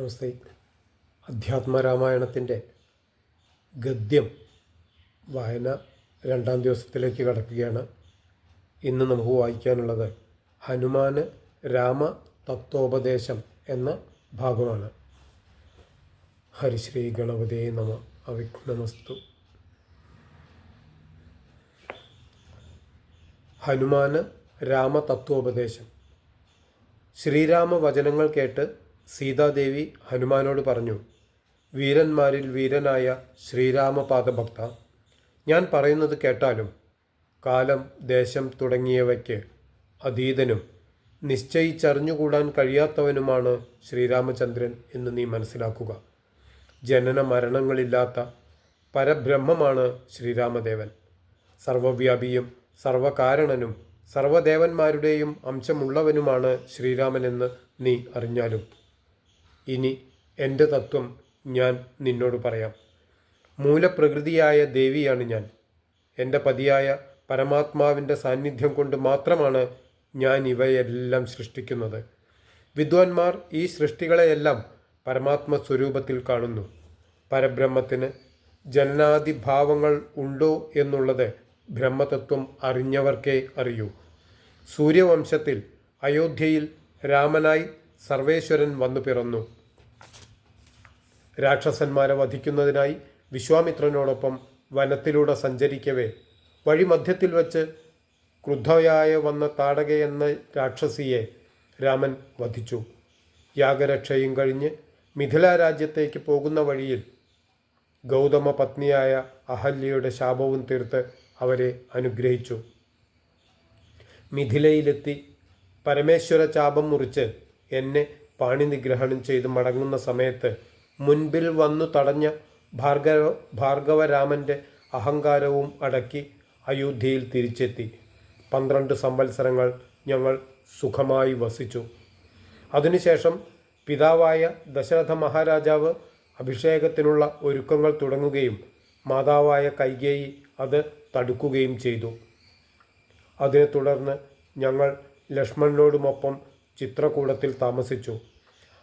നമസ്തേ. അധ്യാത്മരാമായണത്തിന്റെ ഗദ്യം വായന രണ്ടാം ദിവസത്തിലേക്ക് കടക്കുകയാണ്. ഇന്ന് നമുക്ക് വായിക്കാനുള്ളത് ഹനുമാന് രാമ തത്വോപദേശം എന്ന ഭാഗമാണ്. ഹരിശ്രീ ഗണപതേ നമ. അവിഘ്നമസ്തു ഹനുമാന് രാമ തത്വോപദേശം ശ്രീരാമ വചനങ്ങൾ കേട്ട് സീതാദേവി ഹനുമാനോട് പറഞ്ഞു വീരന്മാരിൽ വീരനായ ശ്രീരാമപാദഭക്ത ഞാൻ പറയുന്നത് കേട്ടാലും കാലം ദേശം തുടങ്ങിയവയ്ക്ക് അതീതനും നിശ്ചയിച്ചറിഞ്ഞുകൂടാൻ കഴിയാത്തവനുമാണ് ശ്രീരാമചന്ദ്രൻ എന്ന് നീ മനസ്സിലാക്കുക. ജനന മരണങ്ങളില്ലാത്ത പരബ്രഹ്മമാണ് ശ്രീരാമദേവൻ. സർവവ്യാപിയും സർവകാരണനും സർവദേവന്മാരുടെയും അംശമുള്ളവനുമാണ് ശ്രീരാമനെന്ന് നീ അറിഞ്ഞാലും ഇനി എന്റെ തത്വം ഞാൻ നിന്നോട് പറയാം. മൂലപ്രകൃതിയായ ദേവിയാണ് ഞാൻ. എന്റെ പതിയായ പരമാത്മാവിന്റെ സാന്നിധ്യം കൊണ്ട് മാത്രമാണ് ഞാൻ ഇവയെല്ലാം സൃഷ്ടിക്കുന്നത്. വിദ്വാൻമാർ ഈ സൃഷ്ടികളെയെല്ലാം പരമാത്മ സ്വരൂപത്തിൽ കാണുന്നു. പരബ്രഹ്മത്തിന് ജനനാദിഭാവങ്ങൾ ഉണ്ടോ എന്നുള്ളത് ബ്രഹ്മതത്വം അറിഞ്ഞവർക്കേ അറിയൂ. സൂര്യവംശത്തിൽ അയോധ്യയിൽ രാമനായി സർവേശ്വരൻ വന്നു പിറന്നു. രാക്ഷസന്മാരെ വധിക്കുന്നതിനായി വിശ്വാമിത്രനോടൊപ്പം വനത്തിലൂടെ സഞ്ചരിക്കവേ. വഴിമധ്യത്തിൽ വച്ച് ക്രുദ്ധയായ വന്ന താടക എന്ന രാക്ഷസിയെ രാമൻ വധിച്ചു. യാഗരക്ഷയും കഴിഞ്ഞ് മിഥില രാജ്യത്തേക്ക് പോകുന്ന വഴിയിൽ ഗൗതമ പത്നിയായ അഹല്യയുടെ ശാപവും തീർത്ത് അവരെ അനുഗ്രഹിച്ചു. മിഥിലയിലെത്തി പരമേശ്വര ചാപം മുറിച്ച് എന്നെ പാണിനിഗ്രഹണം ചെയ്ത് മടങ്ങുന്ന സമയത്ത് മുൻപിൽ വന്നു തടഞ്ഞ ഭാർഗവ ഭാർഗവരാമന്റെ അഹങ്കാരവും അടക്കി അയോധ്യയിൽ തിരിച്ചെത്തി. പന്ത്രണ്ട് സംവത്സരങ്ങൾ ഞങ്ങൾ സുഖമായി വസിച്ചു. അതിനുശേഷം പിതാവായ ദശരഥ മഹാരാജാവ് അഭിഷേകത്തിനുള്ള ഒരുക്കങ്ങൾ തുടങ്ങുകയും മാതാവായ കൈകേയി അത് തടുക്കുകയും ചെയ്തു. അതിനെ തുടർന്ന് ഞങ്ങൾ ലക്ഷ്മണനോടുമൊപ്പം ചിത്രകൂടത്തിൽ താമസിച്ചു.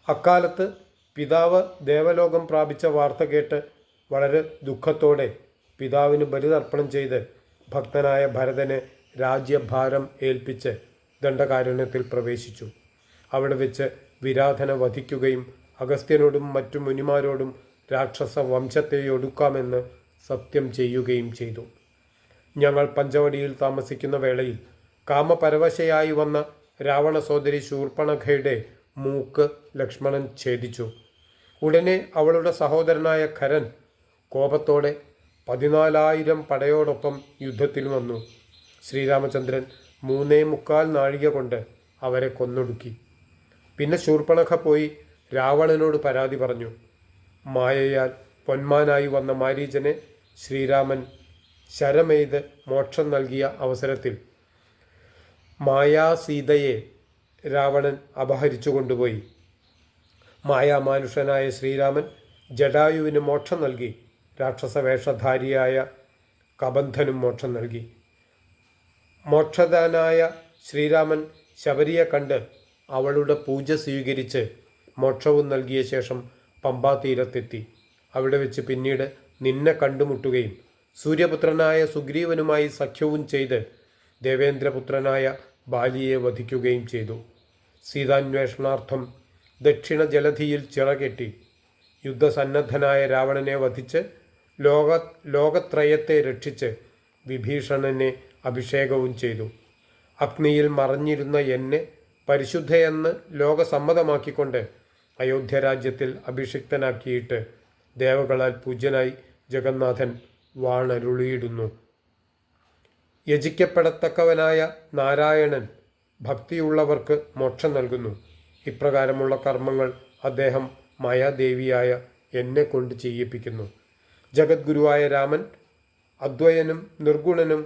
അക്കാലത്ത് പിതാവ് ദേവലോകം പ്രാപിച്ച വാർത്ത കേട്ട് വളരെ ദുഃഖത്തോടെ പിതാവിന് ബലിതർപ്പണം ചെയ്ത് ഭക്തനായ ഭരതന് രാജ്യഭാരം ഏൽപ്പിച്ച് ദണ്ഡകാരണ്യത്തിൽ പ്രവേശിച്ചു. അവിടെ വെച്ച് വിരാധന വധിക്കുകയും അഗസ്ത്യനോടും മറ്റു മുനിമാരോടും രാക്ഷസ വംശത്തെ ഒടുക്കാമെന്ന് സത്യം ചെയ്യുകയും ചെയ്തു. ഞങ്ങൾ പഞ്ചവടിയിൽ താമസിക്കുന്ന വേളയിൽ കാമപരവശയായി വന്ന രാവണ സോദരി ശൂർപ്പണഖയുടെ മൂക്ക് ലക്ഷ്മണൻ ഛേദിച്ചു. ഉടനെ അവളുടെ സഹോദരനായ ഖരൻ കോപത്തോടെ പതിനാലായിരം പടയോടൊപ്പം യുദ്ധത്തിൽ വന്നു. ശ്രീരാമചന്ദ്രൻ മൂന്നേ മുക്കാൽ നാഴിക കൊണ്ട് അവരെ കൊന്നൊടുക്കി. പിന്നെ ശൂർപ്പണഖ പോയി രാവണനോട് പരാതി പറഞ്ഞു. മായയാൽ പൊന്മാനായി വന്ന മാരീചനെ ശ്രീരാമൻ ശരമെയ്ത് മോക്ഷം നൽകിയ അവസരത്തിൽ മായാസീതയെ രാവണൻ അപഹരിച്ചു കൊണ്ടുപോയി. മായാമാനുഷനായ ശ്രീരാമൻ ജഡായുവിന് മോക്ഷം നൽകി. രാക്ഷസവേഷധാരിയായ കബന്ധനും മോക്ഷം നൽകി. മോക്ഷദാനായ ശ്രീരാമൻ ശബരിയെ കണ്ട് അവളുടെ പൂജ സ്വീകരിച്ച് മോക്ഷവും നൽകിയ ശേഷം പമ്പാതീരത്തെത്തി. അവിടെ വെച്ച് പിന്നീട് നിന്നെ കണ്ടുമുട്ടുകയും സൂര്യപുത്രനായ സുഗ്രീവനുമായി സഖ്യവും ചെയ്ത് ദേവേന്ദ്രപുത്രനായ ബാലിയെ വധിക്കുകയും ചെയ്തു. സീതാന്വേഷണാർത്ഥം ദക്ഷിണ ജലധിയിൽ ചിറകെട്ടി യുദ്ധസന്നദ്ധനായ രാവണനെ വധിച്ച് ലോക ലോകത്രയത്തെ രക്ഷിച്ച് വിഭീഷണനെ അഭിഷേകവും ചെയ്തു. അഗ്നിയിൽ മറഞ്ഞിരുന്ന എന്നെ പരിശുദ്ധയെന്ന് ലോകസമ്മതമാക്കിക്കൊണ്ട് അയോധ്യ രാജ്യത്തിൽ അഭിഷിക്തനാക്കിയിട്ട് ദേവകളാൽ പൂജ്യനായി ജഗന്നാഥൻ വാണരുളിയിടുന്നു. യജിക്കപ്പെടത്തക്കവനായ നാരായണൻ ഭക്തിയുള്ളവർക്ക് മോക്ഷം നൽകുന്നു. ഇപ്രകാരമുള്ള കർമ്മങ്ങൾ അദ്ദേഹം മായാദേവിയായ എന്നെ കൊണ്ട് ചെയ്യിപ്പിക്കുന്നു. ജഗദ്ഗുരുവായ രാമൻ അദ്വയനും നിർഗുണനും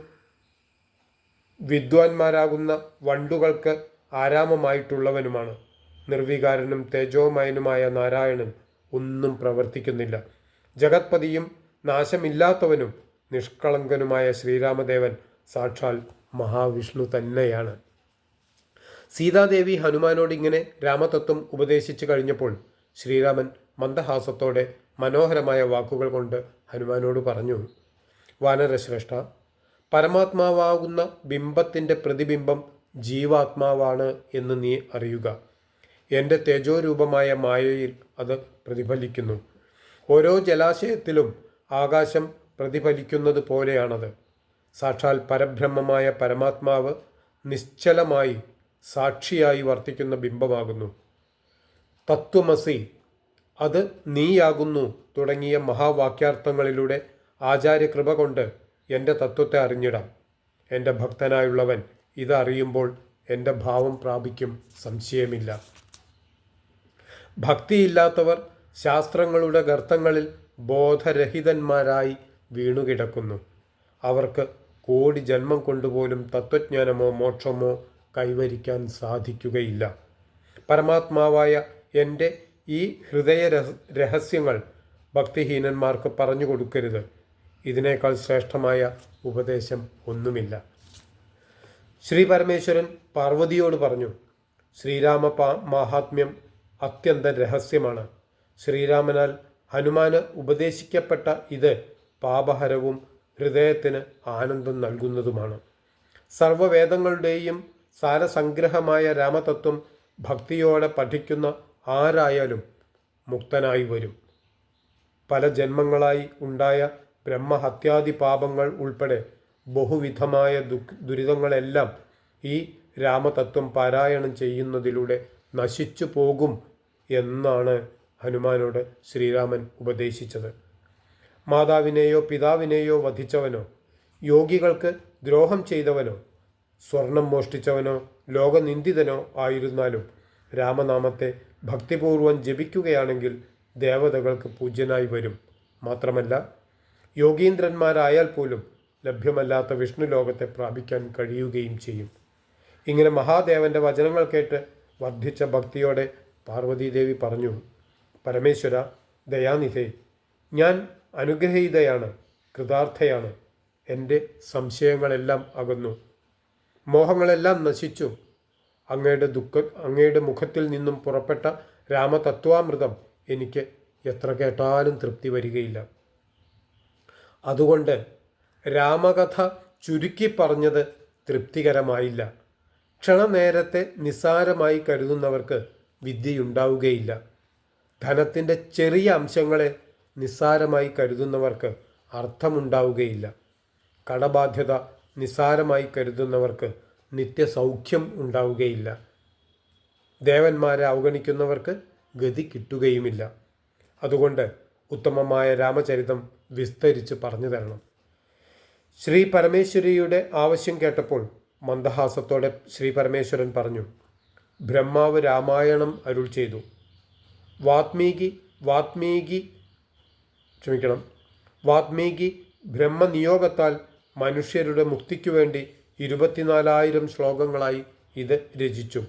വിദ്വാൻമാരാകുന്ന വണ്ടുകൾക്ക് ആരാമമായിട്ടുള്ളവനുമാണ്. നിർവികാരനും തേജോമയനുമായ നാരായണൻ ഒന്നും പ്രവർത്തിക്കുന്നില്ല. ജഗത്പതിയും നാശമില്ലാത്തവനും നിഷ്കളങ്കനുമായ ശ്രീരാമദേവൻ സാക്ഷാൽ മഹാവിഷ്ണു തന്നെയാണ്. സീതാദേവി ഹനുമാനോട് ഇങ്ങനെ രാമതത്വം ഉപദേശിച്ചു കഴിഞ്ഞപ്പോൾ ശ്രീരാമൻ മന്ദഹാസത്തോടെ മനോഹരമായ വാക്കുകൾ കൊണ്ട് ഹനുമാനോട് പറഞ്ഞു വാനരശ്രേഷ്ഠ പരമാത്മാവാകുന്ന ബിംബത്തിന്റെ പ്രതിബിംബം ജീവാത്മാവാണ് എന്ന് നീ അറിയുക. എന്റെ തേജോരൂപമായ മായയിൽ അത് പ്രതിഫലിക്കുന്നു. ഓരോ ജലാശയത്തിലും ആകാശം പ്രതിഫലിക്കുന്നത് പോലെയാണത്. സാക്ഷാൽ പരബ്രഹ്മമായ പരമാത്മാവ് നിശ്ചലമായി സാക്ഷിയായി വർത്തിക്കുന്ന ബിംബമാകുന്നു. തത്വമസി അത് നീയാകുന്നു തുടങ്ങിയ മഹാവാക്യാർത്ഥങ്ങളിലൂടെ ആചാര്യകൃപ കൊണ്ട് എന്റെ തത്വത്തെ അറിഞ്ഞിടാം. എന്റെ ഭക്തനായുള്ളവൻ ഇതറിയുമ്പോൾ എന്റെ ഭാവം പ്രാപിക്കും സംശയമില്ല. ഭക്തിയില്ലാത്തവർ ശാസ്ത്രങ്ങളുടെ ഗർത്തങ്ങളിൽ ബോധരഹിതന്മാരായി വീണുകിടക്കുന്നു. അവർക്ക് കോടി ജന്മം കൊണ്ടുപോലും തത്വജ്ഞാനമോ മോക്ഷമോ കൈവരിക്കാൻ സാധിക്കുകയില്ല. പരമാത്മാവായ എന്റെ ഈ ഹൃദയ രഹസ്യങ്ങൾ ഭക്തിഹീനന്മാർക്ക് പറഞ്ഞു കൊടുക്കരുത്. ഇതിനേക്കാൾ ശ്രേഷ്ഠമായ ഉപദേശം ഒന്നുമില്ല. ശ്രീ പരമേശ്വരൻ പാർവതിയോട് പറഞ്ഞു ശ്രീരാമ മാഹാത്മ്യം അത്യന്തം രഹസ്യമാണ്. ശ്രീരാമനാൽ ഹനുമാന് ഉപദേശിക്കപ്പെട്ട ഇത് പാപഹരവും ഹൃദയത്തിന് ആനന്ദം നൽകുന്നതുമാണ്. സർവവേദങ്ങളുടെയും സാരസംഗ്രഹമായ രാമതത്വം ഭക്തിയോടെ പഠിക്കുന്ന ആരായാലും മുക്തനായി വരും. പല ജന്മങ്ങളായി ഉണ്ടായ ബ്രഹ്മഹത്യാദി പാപങ്ങൾ ഉൾപ്പെടെ ബഹുവിധമായ ദുഃഖ ദുരിതങ്ങളെല്ലാം ഈ രാമതത്വം പാരായണം ചെയ്യുന്നതിലൂടെ നശിച്ചു പോകും എന്നാണ് ഹനുമാനോട് ശ്രീരാമൻ ഉപദേശിച്ചത്. മാതാവിനെയോ പിതാവിനെയോ വധിച്ചവനോ യോഗികൾക്ക് ദ്രോഹം ചെയ്തവനോ സ്വർണം മോഷ്ടിച്ചവനോ ലോകനിന്ദിതനോ ആയിരുന്നാലും രാമനാമത്തെ ഭക്തിപൂർവം ജപിക്കുകയാണെങ്കിൽ ദേവതകൾക്ക് പൂജ്യനായി വരും. മാത്രമല്ല യോഗീന്ദ്രന്മാരായാൽ പോലും ലഭ്യമല്ലാത്ത വിഷ്ണു ലോകത്തെ പ്രാപിക്കാൻ കഴിയുകയും ചെയ്യും. ഇങ്ങനെ മഹാദേവന്റെ വചനങ്ങൾ കേട്ട് വർദ്ധിച്ച ഭക്തിയോടെ പാർവതീദേവി പറഞ്ഞു പരമേശ്വര ദയാനിധേ ഞാൻ അനുഗ്രഹീതയാണ് കൃതാർത്ഥയാണ്. എന്റെ സംശയങ്ങളെല്ലാം അകന്നു. മോഹങ്ങളെല്ലാം നശിച്ചു. അങ്ങയുടെ ദുഃഖ അങ്ങയുടെ മുഖത്തിൽ നിന്നും പുറപ്പെട്ട രാമതത്വാമൃതം എനിക്ക് എത്ര കേട്ടാലും തൃപ്തി വരികയില്ല. അതുകൊണ്ട് രാമകഥ ചുരുക്കി പറഞ്ഞത് തൃപ്തികരമായില്ല. ക്ഷണനേരത്തെ നിസ്സാരമായി കരുതുന്നവർക്ക് വിദ്യയുണ്ടാവുകയില്ല. ധനത്തിന്റെ ചെറിയ അംശങ്ങളെ നിസ്സാരമായി കരുതുന്നവർക്ക് അർത്ഥമുണ്ടാവുകയില്ല. കടബാധ്യത നിസ്സാരമായി കരുതുന്നവർക്ക് നിത്യസൗഖ്യം ഉണ്ടാവുകയില്ല. ദേവന്മാരെ അവഗണിക്കുന്നവർക്ക് ഗതി കിട്ടുകയുമില്ല. അതുകൊണ്ട് ഉത്തമമായ രാമചരിതം വിസ്തരിച്ച് പറഞ്ഞു തരണം. ശ്രീ പരമേശ്വരിയുടെ ആവശ്യം കേട്ടപ്പോൾ മന്ദഹാസത്തോടെ ശ്രീ പരമേശ്വരൻ പറഞ്ഞു ബ്രഹ്മാവ് രാമായണം അരുൾ ചെയ്തു. വാത്മീകി വാത്മീകി ക്ഷമിക്കണം വാത്മീകി ബ്രഹ്മനിയോഗത്താൽ മനുഷ്യരുടെ മുക്തിക്കു വേണ്ടി ഇരുപത്തിനാലായിരം ശ്ലോകങ്ങളായി ഇത് രചിച്ചു.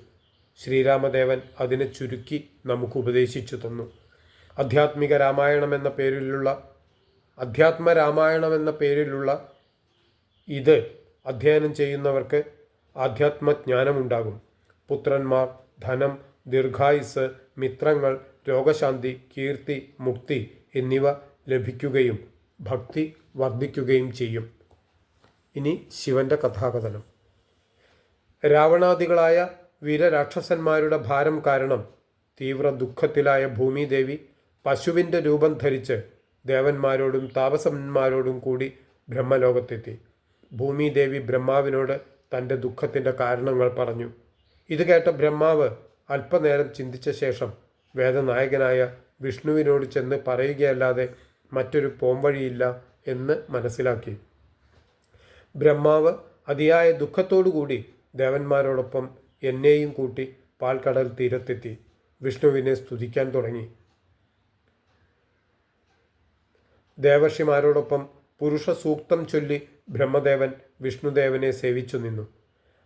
ശ്രീരാമദേവൻ അതിനെ ചുരുക്കി നമുക്ക് ഉപദേശിച്ചു തന്നു. അധ്യാത്മിക രാമായണം എന്ന പേരിലുള്ള അധ്യാത്മ രാമായണം എന്ന പേരിലുള്ള ഇത് അധ്യയനം ചെയ്യുന്നവർക്ക് ആധ്യാത്മജ്ഞാനമുണ്ടാകും. പുത്രന്മാർ ധനം ദീർഘായുസ് മിത്രങ്ങൾ രോഗശാന്തി കീർത്തി മുക്തി എന്നിവ ലഭിക്കുകയും ഭക്തി വർദ്ധിക്കുകയും ചെയ്യും. ഇനി ശിവന്റെ കഥാകഥനം. രാവണാദികളായ വീരരാക്ഷസന്മാരുടെ ഭാരം കാരണം തീവ്ര ദുഃഖത്തിലായ ഭൂമിദേവി പശുവിന്റെ രൂപം ധരിച്ച് ദേവന്മാരോടും താപസന്മാരോടും കൂടി ബ്രഹ്മലോകത്തെത്തി. ഭൂമിദേവി ബ്രഹ്മാവിനോട് തന്റെ ദുഃഖത്തിന്റെ കാരണങ്ങൾ പറഞ്ഞു. ഇത് കേട്ട ബ്രഹ്മാവ് അല്പനേരം ചിന്തിച്ച ശേഷം വേദനായകനായ വിഷ്ണുവിനോട് ചെന്ന് പറയുകയല്ലാതെ മറ്റൊരു പോംവഴിയില്ല എന്ന് മനസ്സിലാക്കി. ബ്രഹ്മാവ് അതിയായ ദുഃഖത്തോടുകൂടി ദേവന്മാരോടൊപ്പം എന്നെയും കൂട്ടി പാൽക്കടൽ തീരത്തെത്തി. വിഷ്ണുവിനെ സ്തുതിക്കാൻ തുടങ്ങി. ദേവർഷിമാരോടൊപ്പം പുരുഷ സൂക്തം ചൊല്ലി ബ്രഹ്മദേവൻ വിഷ്ണുദേവനെ സേവിച്ചു നിന്നു.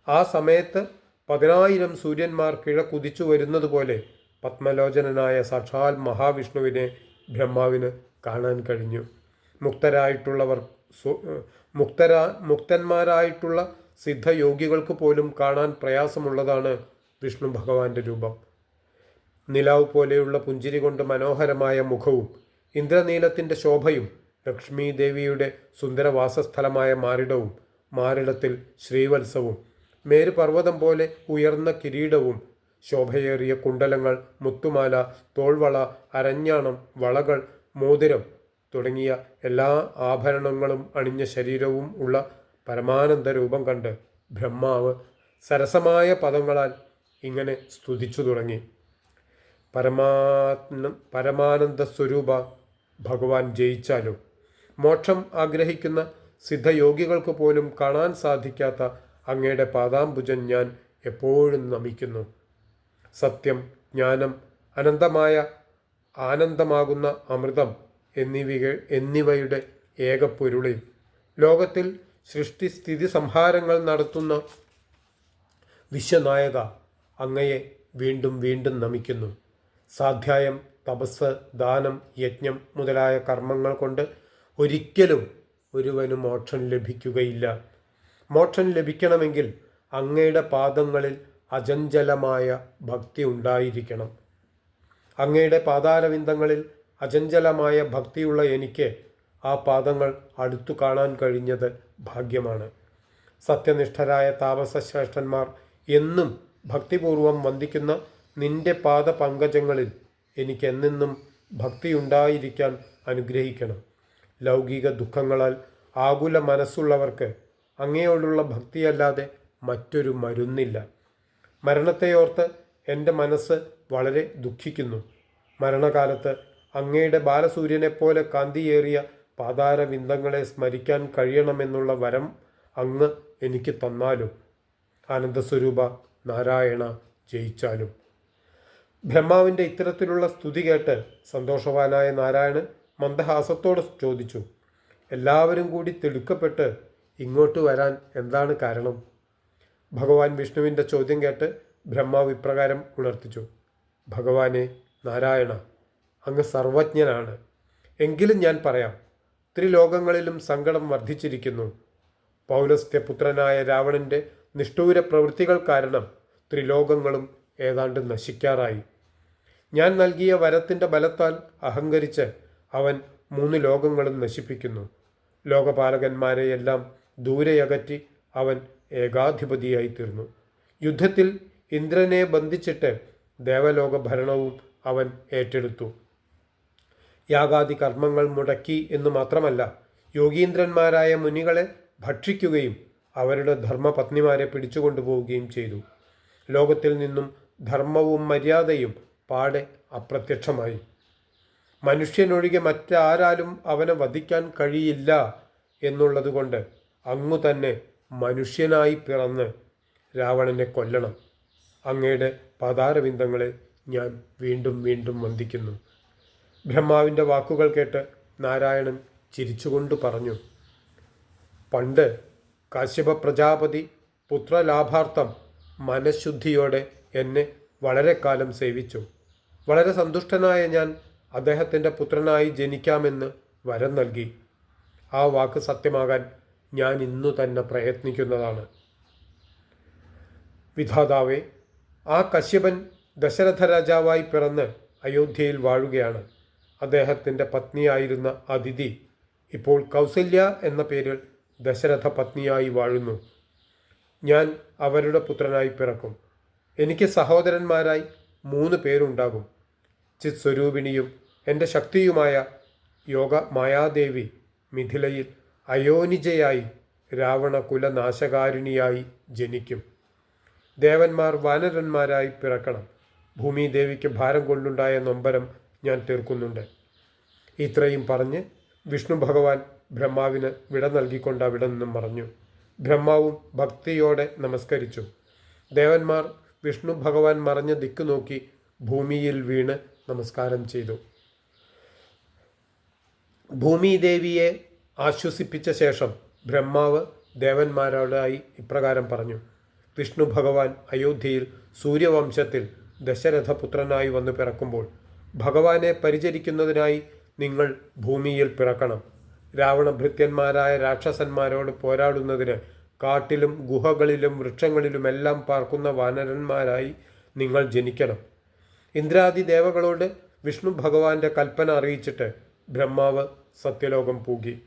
ആ സമയത്ത് പതിനായിരം സൂര്യന്മാർ കിഴക്കുതിച്ചു വരുന്നതുപോലെ പത്മലോചനനായ സാക്ഷാൽ മഹാവിഷ്ണുവിനെ ബ്രഹ്മാവിന് കാണാൻ കഴിഞ്ഞു. മുക്തരായിട്ടുള്ളവർ മുക്തരാ മുക്തന്മാരായിട്ടുള്ള സിദ്ധയോഗികൾക്ക് പോലും കാണാൻ പ്രയാസമുള്ളതാണ് വിഷ്ണു ഭഗവാന്റെ രൂപം. നിലാവ് പോലെയുള്ള പുഞ്ചിരി കൊണ്ട് മനോഹരമായ മുഖവും ഇന്ദ്രനീലത്തിന്റെ ശോഭയും ലക്ഷ്മി ദേവിയുടെ സുന്ദരവാസസ്ഥലമായ മാറിടവും മാറിടത്തിൽ ശ്രീവത്സവും മേരുപർവതം പോലെ ഉയർന്ന കിരീടവും ശോഭയേറിയ കുണ്ടലങ്ങൾ മുത്തുമാല തോൾവള അരഞ്ഞാണം വളകൾ മോതിരം തുടങ്ങിയ എല്ലാ ആഭരണങ്ങളും അണിഞ്ഞ ശരീരവും ഉള്ള പരമാനന്ദ രൂപം കണ്ട് ബ്രഹ്മാവ് സരസമായ പദങ്ങളാൽ ഇങ്ങനെ സ്തുതിച്ചു തുടങ്ങി. പരമാത്മ പരമാനന്ദ സ്വരൂപ ഭഗവാൻ ജയിച്ചാലും മോക്ഷം ആഗ്രഹിക്കുന്ന സിദ്ധയോഗികൾക്ക് പോലും കാണാൻ സാധിക്കാത്ത അങ്ങയുടെ പാദാംബുജൻ ഞാൻ എപ്പോഴും നമിക്കുന്നു. സത്യം ജ്ഞാനം അനന്തമായ ആനന്ദമാകുന്ന അമൃതം എന്നിവ എന്നിവയുടെ ഏകപ്പൊരുളിൽ ലോകത്തിൽ സൃഷ്ടിസ്ഥിതി സംഹാരങ്ങൾ നടത്തുന്ന വിശ്വനായക അങ്ങയെ വീണ്ടും വീണ്ടും നമിക്കുന്നു. സാധ്യായം തപസ് ദാനം യജ്ഞം മുതലായ കർമ്മങ്ങൾ കൊണ്ട് ഒരിക്കലും ഒരുവന് മോക്ഷം ലഭിക്കുകയില്ല. മോക്ഷം ലഭിക്കണമെങ്കിൽ അങ്ങയുടെ പാദങ്ങളിൽ അജഞ്ചലമായ ഭക്തി ഉണ്ടായിരിക്കണം. അങ്ങയുടെ പാതാരവിന്ദങ്ങളിൽ അചഞ്ചലമായ ഭക്തിയുള്ള എനിക്ക് ആ പാദങ്ങൾ അടുത്തു കാണാൻ കഴിഞ്ഞത് ഭാഗ്യമാണ്. സത്യനിഷ്ഠരായ താമസശ്രേഷ്ഠന്മാർ എന്നും ഭക്തിപൂർവം വന്ദിക്കുന്ന നിന്റെ പാദ പങ്കജങ്ങളിൽ എനിക്ക് എന്നെന്നും ഭക്തിയുണ്ടായിരിക്കാൻ അനുഗ്രഹിക്കണം. ലൗകിക ദുഃഖങ്ങളാൽ ആകുല മനസ്സുള്ളവർക്ക് അങ്ങയോടുള്ള ഭക്തിയല്ലാതെ മറ്റൊരു മരുന്നില്ല. മരണത്തെയോർത്ത് എന്റെ മനസ്സ് വളരെ ദുഃഖിക്കുന്നു. മരണകാലത്ത് അങ്ങയുടെ ബാലസൂര്യനെപ്പോലെ കാന്തിയേറിയ പാതാരവിന്ദങ്ങളെ സ്മരിക്കാൻ കഴിയണമെന്നുള്ള വരം അങ്ങ് എനിക്ക് തന്നാലും. ആനന്ദസ്വരൂപ നാരായണ ജയിച്ചാലും. ബ്രഹ്മാവിന്റെ ഇത്തരത്തിലുള്ള സ്തുതി കേട്ട് സന്തോഷവാനായ നാരായണൻ മന്ദഹാസത്തോട് ചോദിച്ചു എല്ലാവരും കൂടി തിടുക്കപ്പെട്ട് ഇങ്ങോട്ട് വരാൻ എന്താണ് കാരണം? ഭഗവാൻ വിഷ്ണുവിന്റെ ചോദ്യം കേട്ട് ബ്രഹ്മാവ് ഇപ്രകാരം ഉണർത്തിച്ചു ഭഗവാനെ നാരായണ അങ്ങ് സർവജ്ഞനാണ്. എങ്കിലും ഞാൻ പറയാം ത്രിലോകങ്ങളിലും സങ്കടം വർദ്ധിച്ചിരിക്കുന്നു. പൗലസ്ത്യ പുത്രനായ രാവണന്റെ നിഷ്ഠൂര പ്രവൃത്തികൾ കാരണം ത്രിലോകങ്ങളും ഏതാണ്ട് നശിക്കാറായി. ഞാൻ നൽകിയ വരത്തിന്റെ ബലത്താൽ അഹങ്കരിച്ച് അവൻ മൂന്ന് ലോകങ്ങളും നശിപ്പിക്കുന്നു. ലോകപാലകന്മാരെയെല്ലാം ദൂരെയകറ്റി അവൻ ഏകാധിപതിയായി തീർന്നു. യുദ്ധത്തിൽ ഇന്ദ്രനെ ബന്ധിച്ചിട്ട് ദേവലോക ഭരണവും അവൻ ഏറ്റെടുത്തു. യാഗാദി കർമ്മങ്ങൾ മുടക്കി എന്നു മാത്രമല്ല യോഗീന്ദ്രന്മാരായ മുനികളെ ഭക്ഷിക്കുകയും അവരുടെ ധർമ്മപത്നിമാരെ പിടിച്ചുകൊണ്ടുപോവുകയും ചെയ്തു. ലോകത്തിൽ നിന്നും ധർമ്മവും മര്യാദയും പാടെ അപ്രത്യക്ഷമായി. മനുഷ്യനൊഴികെ മറ്റാരാലും അവനെ വധിക്കാൻ കഴിയില്ല എന്നുള്ളതുകൊണ്ട് അങ്ങു തന്നെ മനുഷ്യനായി പിറന്ന് രാവണനെ കൊല്ലണം. അങ്ങയുടെ പതാരവിന്ദങ്ങളെ ഞാൻ വീണ്ടും വീണ്ടും വന്ദിക്കുന്നു. ബ്രഹ്മാവിന്റെ വാക്കുകൾ കേട്ട് നാരായണൻ ചിരിച്ചുകൊണ്ട് പറഞ്ഞു പണ്ട് കാശ്യപ പ്രജാപതി പുത്രലാഭാർത്ഥം മനഃശുദ്ധിയോടെ എന്നെ വളരെ കാലം സേവിച്ചു. വളരെ സന്തുഷ്ടനായ ഞാൻ അദ്ദേഹത്തിന്റെ പുത്രനായി ജനിക്കാമെന്ന് വരം നൽകി. ആ വാക്ക് സത്യമാകാൻ ഞാൻ ഇന്നു തന്നെ പ്രയത്നിക്കുന്നതാണ്. വിധാതാവേ ആ കശ്യപൻ ദശരഥ രാജാവായി പിറന്ന് അയോധ്യയിൽ വാഴുകയാണ്. അദ്ദേഹത്തിന്റെ പത്നിയായിരുന്ന അതിഥി ഇപ്പോൾ കൗസല്യ എന്ന പേരിൽ ദശരഥ പത്നിയായി വാഴുന്നു. ഞാൻ അവരുടെ പുത്രനായി പിറക്കും. എനിക്ക് സഹോദരന്മാരായി മൂന്ന് പേരുണ്ടാകും. ചിത് സ്വരൂപിണിയും എന്റെ ശക്തിയുമായ യോഗ മായാദേവി മിഥിലയിൽ അയോനിജയായി രാവണ കുലനാശകാരിണിയായി ജനിക്കും. ദേവന്മാർ വാനരന്മാരായി പിറക്കണം. ഭൂമിദേവിക്ക് ഭാരം കൊണ്ടുണ്ടായ നൊമ്പരം ഞാൻ തീർക്കുന്നുണ്ട്. ഇത്രയും പറഞ്ഞ് വിഷ്ണു ഭഗവാൻ ബ്രഹ്മാവിന് വിട നൽകിക്കൊണ്ട് അവിടെ നിന്നും പറഞ്ഞു ബ്രഹ്മാവും ഭക്തിയോടെ നമസ്കരിച്ചു. ദേവന്മാർ വിഷ്ണു ഭഗവാൻ മറഞ്ഞ ദിക്ക് നോക്കി ഭൂമിയിൽ വീണ് നമസ്കാരം ചെയ്തു. ഭൂമിദേവിയെ ആശ്വസിപ്പിച്ച ശേഷം ബ്രഹ്മാവ് ദേവന്മാരോടായി ഇപ്രകാരം പറഞ്ഞു. വിഷ്ണു ഭഗവാൻ അയോധ്യയിൽ സൂര്യവംശത്തിൽ ദശരഥപുത്രനായി വന്നു പിറക്കുമ്പോൾ ഭഗവാനെ പരിചരിക്കുന്നതിനായി നിങ്ങൾ ഭൂമിയിൽ പിറക്കണം. രാവണഭൃത്യന്മാരായ രാക്ഷസന്മാരോട് പോരാടുന്നതിന് കാട്ടിലും ഗുഹകളിലും വൃക്ഷങ്ങളിലുമെല്ലാം പാർക്കുന്ന വാനരന്മാരായി നിങ്ങൾ ജനിക്കണം. ഇന്ദ്രാദി ദേവകളോട് വിഷ്ണു ഭഗവാന്റെ കൽപ്പന അറിയിച്ചിട്ട് ബ്രഹ്മാവ് സത്യലോകം പൂകി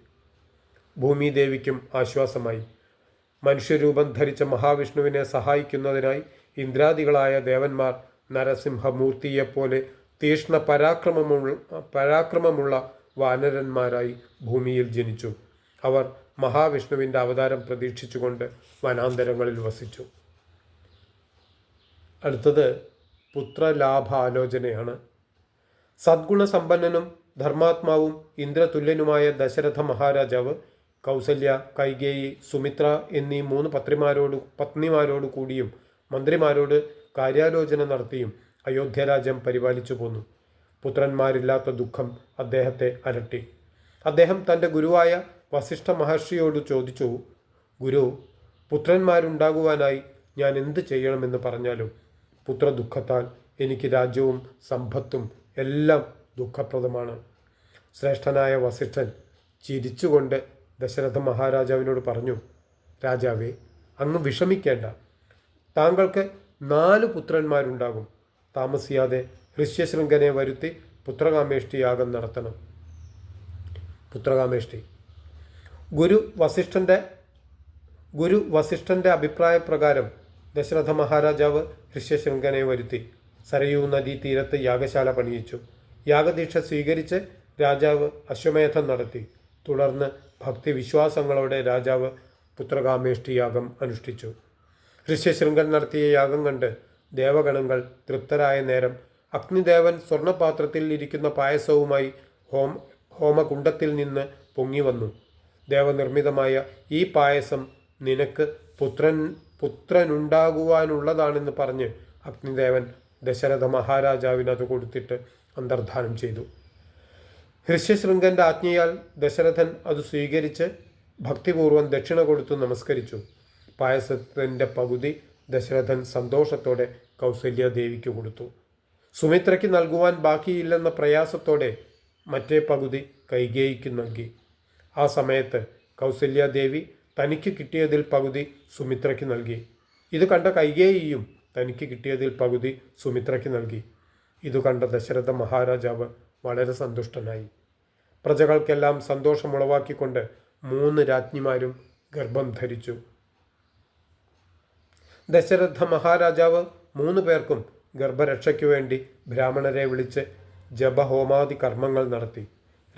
ഭൂമിദേവിക്കും ആശ്വാസമായി. മനുഷ്യരൂപം ധരിച്ച മഹാവിഷ്ണുവിനെ സഹായിക്കുന്നതിനായി ഇന്ദ്രാദികളായ ദേവന്മാർ നരസിംഹമൂർത്തിയെപ്പോലെ തീഷ്ണ പരാക്രമമുള്ള പരാക്രമമുള്ള വാനരന്മാരായി ഭൂമിയിൽ ജനിച്ചു. അവർ മഹാവിഷ്ണുവിന്റെ അവതാരം പ്രതീക്ഷിച്ചുകൊണ്ട് വനാന്തരങ്ങളിൽ വസിച്ചു. അടുത്തത് പുത്രലാഭാലോചനയാണ്. സദ്ഗുണസമ്പന്നനും ധർമാത്മാവും ഇന്ദ്രതുല്യനുമായ ദശരഥ മഹാരാജാവ് കൗസല്യ കൈകേയി സുമിത്ര എന്നീ മൂന്ന് പത്രിമാരോട് പത്നിമാരോട് കൂടിയും മന്ത്രിമാരോട് കാര്യാലോചന നടത്തിയും അയോധ്യരാജ്യം പരിപാലിച്ചു പോന്നു. പുത്രന്മാരില്ലാത്ത ദുഃഖം അദ്ദേഹത്തെ അലട്ടി. അദ്ദേഹം തന്റെ ഗുരുവായ വസിഷ്ഠ മഹർഷിയോട് ചോദിച്ചു ഗുരു പുത്രന്മാരുണ്ടാകുവാനായി ഞാൻ എന്ത് ചെയ്യണമെന്ന് പറഞ്ഞാലും പുത്രദുഃഖത്താൽ എനിക്ക് രാജ്യവും സമ്പത്തും എല്ലാം ദുഃഖപ്രദമാണ്. ശ്രേഷ്ഠനായ വസിഷ്ഠൻ ചിരിച്ചുകൊണ്ട് ദശരഥ മഹാരാജാവിനോട് പറഞ്ഞു രാജാവേ അങ്ങ് വിഷമിക്കേണ്ട. താങ്കൾക്ക് നാല് പുത്രന്മാരുണ്ടാകും. താമസിയാതെ ഋഷ്യശൃംഖനെ വരുത്തി പുത്രകാമേഷ്ടി യാഗം നടത്തണം. പുത്രകാമേഷ്ടി. ഗുരു വസിഷ്ഠന്റെ ഗുരു വസിഷ്ഠന്റെ അഭിപ്രായപ്രകാരം ദശരഥ മഹാരാജാവ് ഋഷ്യശൃംഖനെ വരുത്തി സരയൂ നദീ തീരത്ത് യാഗശാല പണിയിച്ചു. യാഗദീക്ഷ സ്വീകരിച്ച് രാജാവ് അശ്വമേധം നടത്തി. തുടർന്ന് ഭക്തി വിശ്വാസങ്ങളോടെ രാജാവ് പുത്രകാമേഷ്ടി യാഗം അനുഷ്ഠിച്ചു. ഋഷ്യശൃംഖൻ നടത്തിയ യാഗം കണ്ട് ദേവഗണങ്ങൾ തൃപ്തരായ നേരം അഗ്നിദേവൻ സ്വർണപാത്രത്തിൽ ഇരിക്കുന്ന പായസവുമായി ഹോം ഹോമകുണ്ടത്തിൽ നിന്ന് പൊങ്ങി വന്നു. ദേവനിർമ്മിതമായ ഈ പായസം നിനക്ക് പുത്രൻ പുത്രനുണ്ടാകുവാനുള്ളതാണെന്ന് പറഞ്ഞ് അഗ്നിദേവൻ ദശരഥ മഹാരാജാവിന് അത് കൊടുത്തിട്ട് അന്തർധാനം ചെയ്തു. ഋഷ്യശൃംഗന്റെ ആജ്ഞയാൽ ദശരഥൻ അത് സ്വീകരിച്ച് ഭക്തിപൂർവം ദക്ഷിണ കൊടുത്തു നമസ്കരിച്ചു. പായസത്തിന്റെ പകുതി ദശരഥൻ സന്തോഷത്തോടെ കൗസല്യാദേവിക്ക് കൊടുത്തു. സുമിത്രയ്ക്ക് നൽകുവാൻ ബാക്കിയില്ലെന്ന പ്രയാസത്തോടെ മറ്റേ പകുതി കൈകേയിക്ക് നൽകി. ആ സമയത്ത് കൗസല്യാദേവി തനിക്ക് കിട്ടിയതിൽ പകുതി സുമിത്രയ്ക്ക് നൽകി. ഇത് കണ്ട കൈകേയിയും തനിക്ക് കിട്ടിയതിൽ പകുതി സുമിത്രയ്ക്ക് നൽകി. ഇത് കണ്ട ദശരഥ മഹാരാജാവ് വളരെ സന്തുഷ്ടനായി. പ്രജകൾക്കെല്ലാം സന്തോഷമുളവാക്കിക്കൊണ്ട് മൂന്ന് രാജ്ഞിമാരും ഗർഭം ധരിച്ചു. ദശരഥ മഹാരാജാവ് മൂന്ന് പേർക്കും ഗർഭരക്ഷയ്ക്കു വേണ്ടി ബ്രാഹ്മണരെ വിളിച്ച് ജപഹോമാദി കർമ്മങ്ങൾ നടത്തി.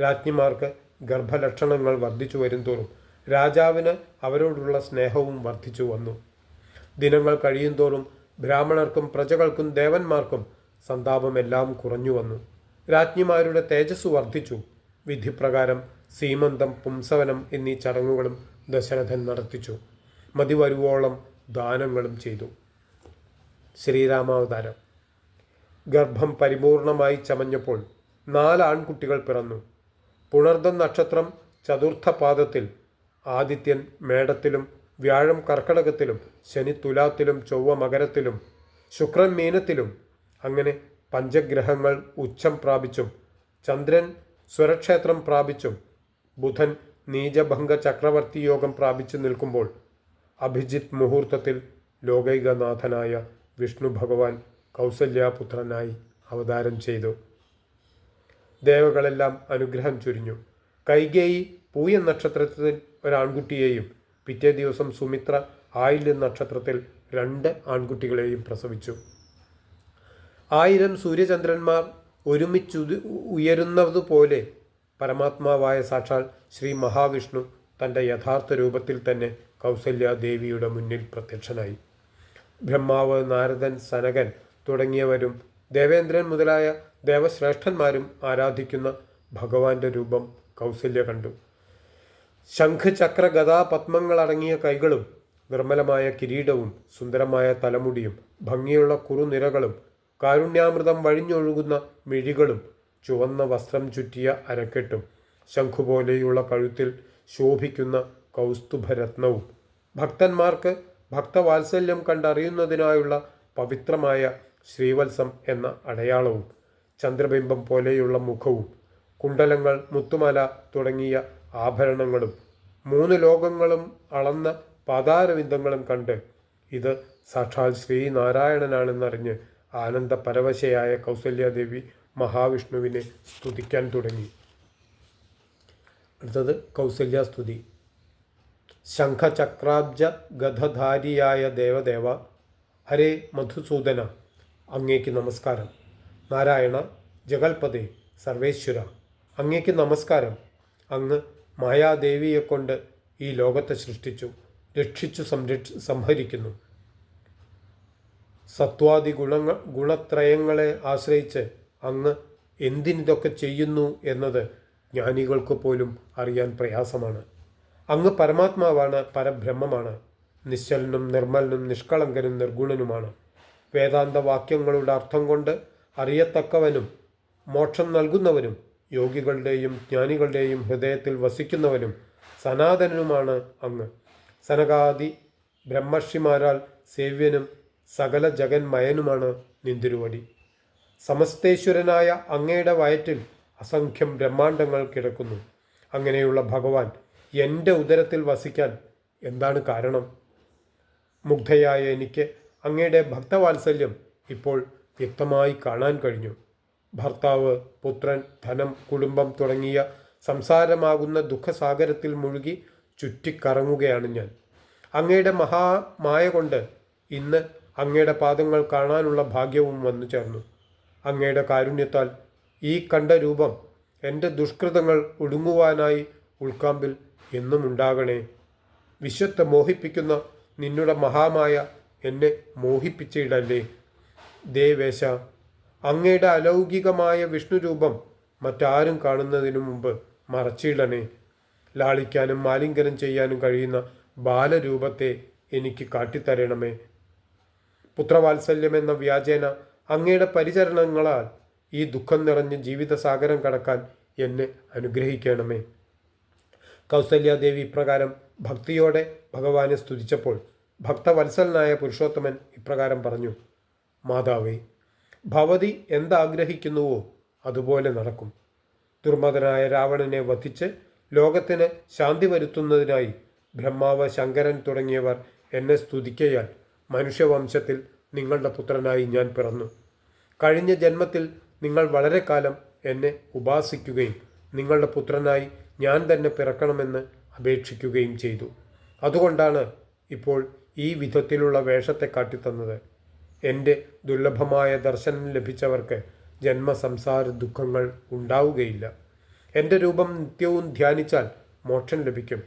രാജ്ഞിമാർക്ക് ഗർഭലക്ഷണങ്ങൾ വർദ്ധിച്ചു വരുംതോറും രാജാവിന് അവരോടുള്ള സ്നേഹവും വർദ്ധിച്ചു വന്നു. ദിനങ്ങൾ കഴിയുന്തോറും ബ്രാഹ്മണർക്കും പ്രജകൾക്കും ദേവന്മാർക്കും സന്താപമെല്ലാം കുറഞ്ഞു വന്നു. രാജ്ഞിമാരുടെ തേജസ് വർദ്ധിച്ചു. വിധിപ്രകാരം സീമന്തം പുംസവനം എന്നീ ചടങ്ങുകളും ദശരഥൻ നടത്തിച്ചു. മതിവരുവോളം ദാനങ്ങളും ചെയ്തു. ശ്രീരാമാവതാരം. ഗർഭം പരിപൂർണമായി ചമഞ്ഞപ്പോൾ നാല് ആൺകുട്ടികൾ പിറന്നു. പുണർദം നക്ഷത്രം ചതുർത്ഥ പാദത്തിൽ ആദിത്യൻ മേടത്തിലും വ്യാഴം കർക്കടകത്തിലും ശനി തുലാത്തിലും ചൊവ്വ മകരത്തിലും ശുക്രൻ മീനത്തിലും. അങ്ങനെ പഞ്ചഗ്രഹങ്ങൾ ഉച്ചം പ്രാപിച്ചും ചന്ദ്രൻ സ്വരക്ഷേത്രം പ്രാപിച്ചും ബുധൻ നീചഭംഗ ചക്രവർത്തി യോഗം പ്രാപിച്ചു നിൽക്കുമ്പോൾ അഭിജിത് മുഹൂർത്തത്തിൽ ലോകൈകനാഥനായ വിഷ്ണു ഭഗവാൻ കൗസല്യാപുത്രനായി അവതാരം ചെയ്തു. ദേവകളെല്ലാം അനുഗ്രഹം ചുരിഞ്ഞു. കൈകേയി പൂയ നക്ഷത്രത്തിൽ ഒരാൺകുട്ടിയെയും പിറ്റേ ദിവസം സുമിത്ര ആയില്യം നക്ഷത്രത്തിൽ രണ്ട് ആൺകുട്ടികളെയും പ്രസവിച്ചു. ആയിരം സൂര്യചന്ദ്രന്മാർ ഒരുമിച്ചു ഉയരുന്നതുപോലെ പരമാത്മാവായ സാക്ഷാൽ ശ്രീ മഹാവിഷ്ണു തന്റെ യഥാർത്ഥ രൂപത്തിൽ തന്നെ കൗസല്യാദേവിയുടെ മുന്നിൽ പ്രത്യക്ഷനായി. ബ്രഹ്മാവ് നാരദൻ സനകൻ തുടങ്ങിയവരും ദേവേന്ദ്രൻ മുതലായ ദേവശ്രേഷ്ഠന്മാരും ആരാധിക്കുന്ന ഭഗവാന്റെ രൂപം കൗസല്യ കണ്ടു. ശംഖ് ചക്ര ഗദാ പത്മങ്ങളടങ്ങിയ കൈകളും നിർമ്മലമായ കിരീടവും സുന്ദരമായ തലമുടിയും ഭംഗിയുള്ള കുറുനിരകളും കാരുണ്യാമൃതം വഴിഞ്ഞൊഴുകുന്ന മിഴികളും ചുവന്ന വസ്ത്രം ചുറ്റിയ അരക്കെട്ടും ശംഖുപോലെയുള്ള കഴുത്തിൽ ശോഭിക്കുന്ന കൗസ്തുഭരത്നവും. ഭക്തന്മാർക്ക് ഭക്തവാത്സല്യം കണ്ടറിയുന്നതിനായുള്ള പവിത്രമായ ശ്രീവത്സം എന്ന അടയാളവും ചന്ദ്രബിംബം പോലെയുള്ള മുഖവും കുണ്ടലങ്ങൾ മുത്തുമല തുടങ്ങിയ ആഭരണങ്ങളും മൂന്ന് ലോകങ്ങളും അളന്ന പാതാരവിന്ദങ്ങളും കണ്ട് ഇത് സാക്ഷാൽ ശ്രീനാരായണനാണെന്നറിഞ്ഞ് ആനന്ദ പരവശയായ കൗസല്യാദേവി മഹാവിഷ്ണുവിനെ സ്തുതിക്കാൻ തുടങ്ങി. അടുത്തത് കൗസല്യാസ്തുതി. ശംഖചക്രാബ്ജ ഗധധാരിയായ ദേവദേവ ഹരേ മധുസൂദന അങ്ങേക്ക് നമസ്കാരം. നാരായണ ജഗൽപതേ സർവേശ്വര അങ്ങേക്ക് നമസ്കാരം. അങ്ങ് മായാദേവിയെക്കൊണ്ട് ഈ ലോകത്തെ സൃഷ്ടിച്ചു രക്ഷിച്ചു സംരക്ഷ സംഹരിക്കുന്നു. സത്വാദി ഗുണങ്ങൾ ഗുണത്രയങ്ങളെ ആശ്രയിച്ച് അങ്ങ് എന്തിനിതൊക്കെ ചെയ്യുന്നു എന്നത് ജ്ഞാനികൾക്ക് പോലും അറിയാൻ പ്രയാസമാണ്. അങ്ങ് പരമാത്മാവാണ് പരബ്രഹ്മമാണ്. നിശ്ചലനും നിർമ്മലനും നിഷ്കളങ്കനും നിർഗുണനുമാണ്. വേദാന്ത വാക്യങ്ങളുടെ അർത്ഥം കൊണ്ട് അറിയത്തക്കവനും മോക്ഷം നൽകുന്നവനും യോഗികളുടെയും ജ്ഞാനികളുടെയും ഹൃദയത്തിൽ വസിക്കുന്നവനും സനാതനനുമാണ് അങ്ങ്. സനകാദി ബ്രഹ്മർഷിമാരാൽ സേവ്യനും സകല ജഗന്മയനുമാണ് നിന്തിരുവടി. സമസ്തേശ്വരനായ അങ്ങയുടെ വയറ്റിൽ അസംഖ്യം ബ്രഹ്മാണ്ടങ്ങൾ കിടക്കുന്നു. അങ്ങനെയുള്ള ഭഗവാൻ എന്റെ ഉദരത്തിൽ വസിക്കാൻ എന്താണ് കാരണം? മുഗ്ധയായ എനിക്ക് അങ്ങയുടെ ഭക്തവാത്സല്യം ഇപ്പോൾ വ്യക്തമായി കാണാൻ കഴിഞ്ഞു. ഭർത്താവ് പുത്രൻ ധനം കുടുംബം തുടങ്ങിയ സംസാരമാകുന്ന ദുഃഖസാഗരത്തിൽ മുഴുകി ചുറ്റിക്കറങ്ങുകയാണ് ഞാൻ. അങ്ങയുടെ മഹാമായ കൊണ്ട് ഇന്ന് അങ്ങയുടെ പാദങ്ങൾ കാണാനുള്ള ഭാഗ്യവും വന്നു ചേർന്നു. അങ്ങയുടെ കാരുണ്യത്താൽ ഈ കണ്ട രൂപം എന്റെ ദുഷ്കൃതങ്ങൾ ഒടുങ്ങുവാനായി ഉൾക്കാമ്പിൽ എന്നും ഉണ്ടാകണേ വിശ്വത്തെ മോഹിപ്പിക്കുന്ന നിന്നുടെ മഹാമായ എന്നെ മോഹിപ്പിച്ചിടല്ലേ ദേവേശ അങ്ങയുടെ അലൗകികമായ വിഷ്ണുരൂപം മറ്റാരും കാണുന്നതിനു മുമ്പ് മറച്ചിടണേ. ലാളിക്കാനും മാലിംഗനം ചെയ്യാനും കഴിയുന്ന ബാലരൂപത്തെ എനിക്ക് കാട്ടിത്തരണമേ. പുത്രവാത്സല്യം എന്ന വ്യാജേന അങ്ങയുടെ പരിചരണങ്ങളാൽ ഈ ദുഃഖം നിറഞ്ഞ ജീവിതസാഗരം കടക്കാൻ എന്നെ അനുഗ്രഹിക്കണമേ. കൗസല്യാദേവി ഇപ്രകാരം ഭക്തിയോടെ ഭഗവാനെ സ്തുതിച്ചപ്പോൾ ഭക്തവത്സലനായ പുരുഷോത്തമൻ ഇപ്രകാരം പറഞ്ഞു മാതാവേ ഭവതി എന്താഗ്രഹിക്കുന്നുവോ അതുപോലെ നടക്കും. ദുർമതനായ രാവണനെ വധിച്ച് ലോകത്തിന് ശാന്തി വരുത്തുന്നതിനായി ബ്രഹ്മാവ് ശങ്കരൻ തുടങ്ങിയവർ എന്നെ സ്തുതിക്കയാൽ മനുഷ്യവംശത്തിൽ നിങ്ങളുടെ പുത്രനായി ഞാൻ പിറന്നു. കഴിഞ്ഞ ജന്മത്തിൽ നിങ്ങൾ വളരെ കാലം എന്നെ ഉപാസിക്കുകയും നിങ്ങളുടെ പുത്രനായി ഞാൻ തന്നെ പിറക്കണമെന്ന് അപേക്ഷിക്കുകയും ചെയ്തു. അതുകൊണ്ടാണ് ഇപ്പോൾ ഈ വിധത്തിലുള്ള വേഷത്തെ കാട്ടിത്തന്നത്. എന്റെ ദുർലഭമായ ദർശനം ലഭിച്ചവർക്ക് ജന്മസംസാര ദുഃഖങ്ങൾ ഉണ്ടാവുകയില്ല. എന്റെ രൂപം നിത്യവും ധ്യാനിച്ചാൽ മോക്ഷം ലഭിക്കും.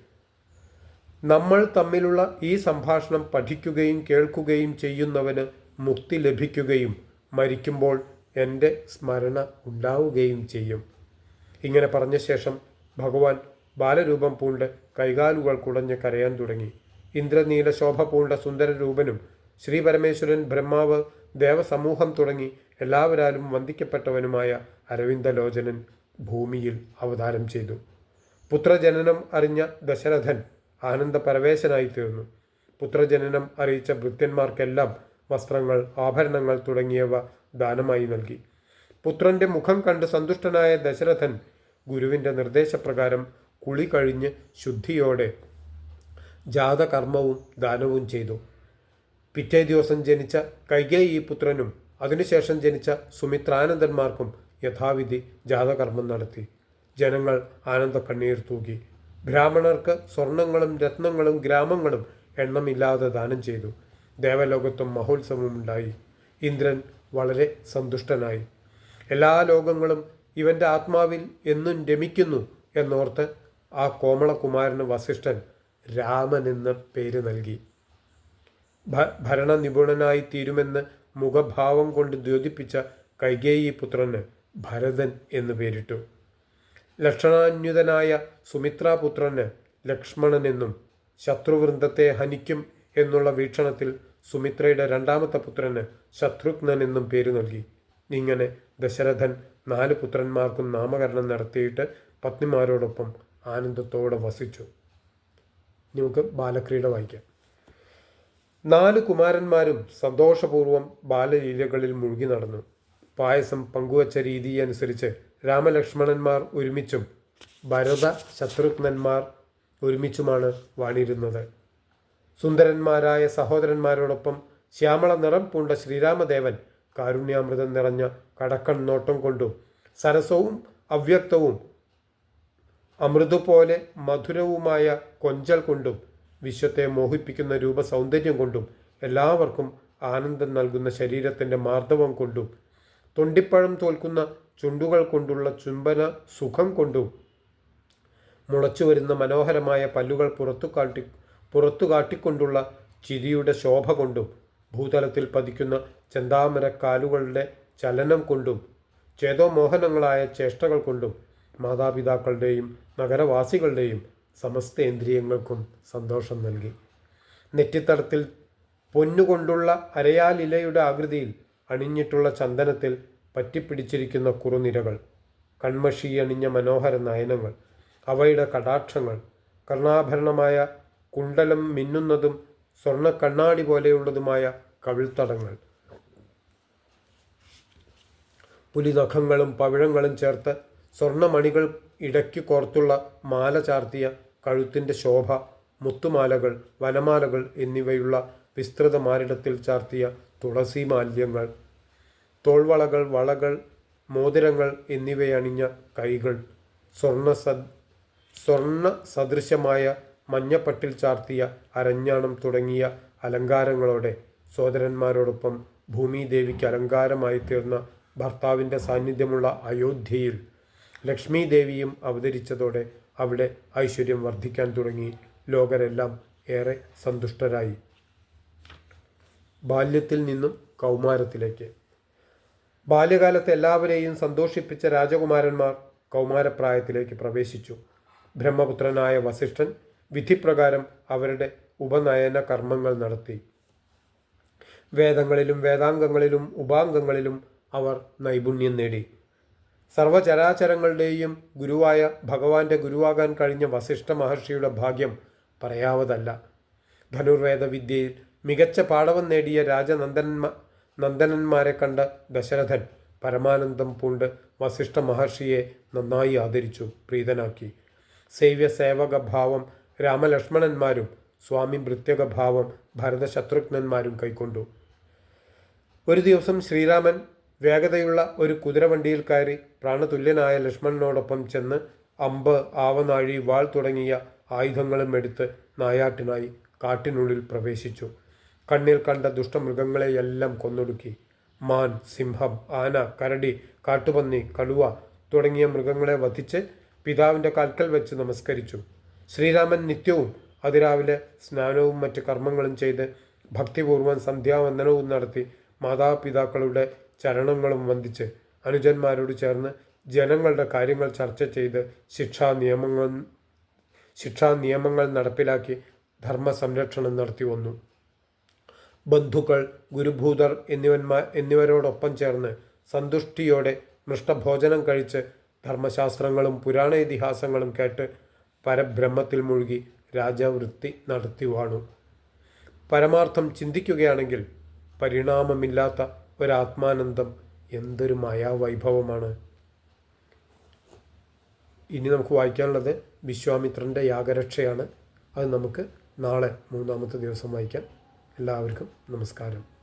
നമ്മൾ തമ്മിലുള്ള ഈ സംഭാഷണം പഠിക്കുകയും കേൾക്കുകയും ചെയ്യുന്നവന് മുക്തി ലഭിക്കുകയും മരിക്കുമ്പോൾ എന്റെ സ്മരണ ഉണ്ടാവുകയും ചെയ്യും. ഇങ്ങനെ പറഞ്ഞ ശേഷം ഭഗവാൻ ബാലരൂപം പൂണ്ട് കൈകാലുകൾ കുടഞ്ഞ് കരയാൻ തുടങ്ങി. ഇന്ദ്രനീല ശോഭ പൂണ്ട സുന്ദരരൂപനും ശ്രീ പരമേശ്വരൻ ബ്രഹ്മാവ് ദേവസമൂഹം തുടങ്ങി എല്ലാവരാലും വന്ദിക്കപ്പെട്ടവനുമായ അരവിന്ദലോചനൻ ഭൂമിയിൽ അവതാരം ചെയ്തു. പുത്രജനനം അറിഞ്ഞ ദശരഥൻ ആനന്ദപരവേശനായി തീർന്നു പുത്രജനനം അറിയിച്ച ഭൃത്യന്മാർക്കെല്ലാം വസ്ത്രങ്ങൾ ആഭരണങ്ങൾ തുടങ്ങിയവ ദാനമായി നൽകി. പുത്രന്റെ മുഖം കണ്ട് സന്തുഷ്ടനായ ദശരഥൻ ഗുരുവിന്റെ നിർദ്ദേശപ്രകാരം കുളി കഴിഞ്ഞ് ശുദ്ധിയോടെ ജാതകർമ്മവും ദാനവും ചെയ്തു. പിറ്റേ ദിവസം ജനിച്ച കൈകേയി പുത്രനും അതിനുശേഷം ജനിച്ച സുമിത്രാനന്ദന്മാർക്കും യഥാവിധി ജാതകർമ്മം നടത്തി. ജനങ്ങൾ ആനന്ദ കണ്ണീർ തൂകി. ബ്രാഹ്മണർക്ക് സ്വർണങ്ങളും രത്നങ്ങളും ഗ്രാമങ്ങളും എണ്ണമില്ലാതെ ദാനം ചെയ്തു. ദേവലോകത്തും മഹോത്സവം ഉണ്ടായി ഇന്ദ്രൻ വളരെ സന്തുഷ്ടനായി. എല്ലാ ലോകങ്ങളും ഇവന്റെ ആത്മാവിൽ എന്നും രമിക്കുന്നു എന്നോർത്ത് ആ കോമളകുമാരന് വസിഷ്ഠൻ രാമൻ എന്ന പേര് നൽകി. ഭരണ നിപുണനായി തീരുമെന്ന് മുഖഭാവം കൊണ്ട് ദ്യോതിപ്പിച്ച കൈകേയി പുത്രന് ഭരതൻ എന്ന് പേരിട്ടു. ലക്ഷണാന്യുതനായ സുമിത്രാപുത്രന് ലക്ഷ്മണനെന്നും ശത്രുവൃന്ദത്തെ ഹനിക്കും എന്നുള്ള വീക്ഷണത്തിൽ സുമിത്രയുടെ രണ്ടാമത്തെ പുത്രന് ശത്രുഘ്നൻ എന്നും പേര് നൽകി. ഇങ്ങനെ ദശരഥൻ നാല് പുത്രന്മാർക്കും നാമകരണം നടത്തിയിട്ട് പത്നിമാരോടൊപ്പം ആനന്ദത്തോടെ വസിച്ചു. നമുക്ക് ബാലക്രീഡ വായിക്കാം. നാല് കുമാരന്മാരും സന്തോഷപൂർവം ബാലലീലകളിൽ മുഴുകി നടന്നു. പായസം പങ്കുവച്ച രീതി അനുസരിച്ച് രാമലക്ഷ്മണന്മാർ ഒരുമിച്ചും ഭരത ശത്രുഘ്നന്മാർ ഒരുമിച്ചുമാണ് വാണിരുന്നത്. സുന്ദരന്മാരായ സഹോദരന്മാരോടൊപ്പം ശ്യാമള നിറം പൂണ്ട ശ്രീരാമദേവൻ കാരുണ്യാമൃതം നിറഞ്ഞ കടക്കൺ നോട്ടം കൊണ്ടും സരസവും അവ്യക്തവും അമൃതുപോലെ മധുരവുമായ കൊഞ്ചൽ കൊണ്ടും വിശ്വത്തെ മോഹിപ്പിക്കുന്ന രൂപ സൗന്ദര്യം കൊണ്ടും എല്ലാവർക്കും ആനന്ദം നൽകുന്ന ശരീരത്തിന്റെ മാർദ്ദവം കൊണ്ടും തൊണ്ടിപ്പഴം തോൽക്കുന്ന ചുണ്ടുകൾ കൊണ്ടുള്ള ചുംബന സുഖം കൊണ്ടും മുളച്ചു വരുന്ന മനോഹരമായ പല്ലുകൾ പുറത്തു കാട്ടി പുറത്തു കാട്ടിക്കൊണ്ടുള്ള ചിരിയുടെ ശോഭ കൊണ്ടും ഭൂതലത്തിൽ പതിക്കുന്ന ചെന്താമര കാലുകളുടെ ചലനം കൊണ്ടും ചേതോമോഹനങ്ങളായ ചേഷ്ടകൾ കൊണ്ടും മാതാപിതാക്കളുടെയും നഗരവാസികളുടെയും സമസ്തേന്ദ്രിയങ്ങൾക്കും സന്തോഷം നൽകി. നെറ്റിത്തടത്തിൽ പൊന്നുകൊണ്ടുള്ള അരയാലിലയുടെ ആകൃതിയിൽ അണിഞ്ഞിട്ടുള്ള ചന്ദനത്തിൽ പറ്റിപ്പിടിച്ചിരിക്കുന്ന കുറുനിരകൾ കൺമഷി അണിഞ്ഞ മനോഹര നയനങ്ങൾ അവയുടെ കടാക്ഷങ്ങൾ കർണാഭരണമായ കുണ്ടലം മിന്നുന്നതും സ്വർണ കണ്ണാടി പോലെയുള്ളതുമായ കവിൾത്തടങ്ങൾ. പുലിനഖങ്ങളും പവിഴങ്ങളും ചേർത്ത് സ്വർണമണികൾ ഇടയ്ക്ക് കോർത്തുള്ള മാല ചാർത്തിയ കഴുത്തിന്റെ ശോഭ മുത്തുമാലകൾ വനമാലകൾ എന്നിവയുള്ള വിസ്തൃത മാരിടത്തിൽ ചാർത്തിയ തുളസി മാല്യങ്ങൾ തോൾവളകൾ വളകൾ മോതിരങ്ങൾ എന്നിവയണിഞ്ഞ കൈകൾ സ്വർണ സദ് സ്വർണ സദൃശമായ മഞ്ഞപ്പട്ടിൽ ചാർത്തിയ അരഞ്ഞാണം തുടങ്ങിയ അലങ്കാരങ്ങളോടെ സോദരന്മാരോടൊപ്പം ഭൂമിദേവിക്ക് അലങ്കാരമായി തീർന്ന ഭർത്താവിന്റെ സാന്നിധ്യമുള്ള അയോധ്യയിൽ ലക്ഷ്മി ദേവിയും അവതരിച്ചതോടെ അവിടെ ഐശ്വര്യം വർദ്ധിക്കാൻ തുടങ്ങി. ലോകരെല്ലാം ഏറെ സന്തുഷ്ടരായി. ബാല്യത്തിൽ നിന്നും കൗമാരത്തിലേക്ക്. ബാല്യകാലത്ത് എല്ലാവരെയും സന്തോഷിപ്പിച്ച രാജകുമാരന്മാർ കൗമാരപ്രായത്തിലേക്ക് പ്രവേശിച്ചു. ബ്രഹ്മപുത്രനായ വസിഷ്ഠൻ വിധിപ്രകാരം അവരുടെ ഉപനയന കർമ്മങ്ങൾ നടത്തി. വേദങ്ങളിലും വേദാംഗങ്ങളിലും ഉപാംഗങ്ങളിലും അവർ നൈപുണ്യം നേടി. സർവചരാചരങ്ങളുടെയും ഗുരുവായ ഭഗവാന്റെ ഗുരുവാകാൻ കഴിഞ്ഞ വസിഷ്ഠ മഹർഷിയുടെ ഭാഗ്യം പറയാവതല്ല. ധനുർവേദ വിദ്യയിൽ മികച്ച പാടവം നേടിയ രാജനന്ദനന്മാ നന്ദനന്മാരെ കണ്ട ദശരഥൻ പരമാനന്ദം പൂണ്ട് വസിഷ്ഠ മഹർഷിയെ നന്നായി ആദരിച്ചു പ്രീതനാക്കി. സേവ്യ സേവക ഭാവം രാമലക്ഷ്മണന്മാരും സ്വാമി ഭൃത്യക ഭാവം ഭരതശത്രുഘ്നന്മാരും കൈക്കൊണ്ടു. ഒരു ദിവസം ശ്രീരാമൻ വേഗതയുള്ള ഒരു കുതിരവണ്ടിയിൽ കയറി പ്രാണതുല്യനായ ലക്ഷ്മണനോടൊപ്പം ചെന്ന് അമ്പ് ആവനാഴി വാൾ തുടങ്ങിയ ആയുധങ്ങളും എടുത്ത് നായാട്ടിനായി കാട്ടിനുള്ളിൽ പ്രവേശിച്ചു. കണ്ണിൽ കണ്ട ദുഷ്ടമൃഗങ്ങളെയെല്ലാം കൊന്നൊടുക്കി. മാൻ സിംഹം ആന കരടി കാട്ടുപന്നി കടുവ തുടങ്ങിയ മൃഗങ്ങളെ വധിച്ച് പിതാവിന്റെ കാൽക്കൽ വെച്ച് നമസ്കരിച്ചു. ശ്രീരാമൻ നിത്യവും അതിരാവിലെ സ്നാനവും മറ്റ് കർമ്മങ്ങളും ചെയ്ത് ഭക്തിപൂർവം സന്ധ്യാവന്ദനവും നടത്തി മാതാപിതാക്കളുടെ ചരണങ്ങളും വന്ദിച്ച് അനുജന്മാരോട് ചേർന്ന് ജനങ്ങളുടെ കാര്യങ്ങൾ ചർച്ച ചെയ്ത് ശിക്ഷാ നിയമങ്ങൾ ശിക്ഷാ നിയമങ്ങൾ നടപ്പിലാക്കി ധർമ്മ സംരക്ഷണം നടത്തി വന്നു. ബന്ധുക്കൾ ഗുരുഭൂതർ എന്നിവന്മാർ എന്നിവരോടൊപ്പം ചേർന്ന് സന്തുഷ്ടിയോടെ മൃഷ്ടഭോജനം കഴിച്ച് ധർമ്മശാസ്ത്രങ്ങളും പുരാണ ഇതിഹാസങ്ങളും കേട്ട് പരബ്രഹ്മത്തിൽ മുഴുകി രാജവൃത്തി നടത്തി വാണു. പരമാർത്ഥം ചിന്തിക്കുകയാണെങ്കിൽ പരിണാമമില്ലാത്ത ഒരാത്മാനന്ദം എന്തൊരു മായാവൈഭവമാണ്. ഇനി നമുക്ക് വായിക്കാനുള്ളത് വിശ്വാമിത്രന്റെ യാഗരക്ഷയാണ്. അത് നമുക്ക് നാളെ മൂന്നാമത്തെ ദിവസം വായിക്കാം. എല്ലാവർക്കും നമസ്കാരം.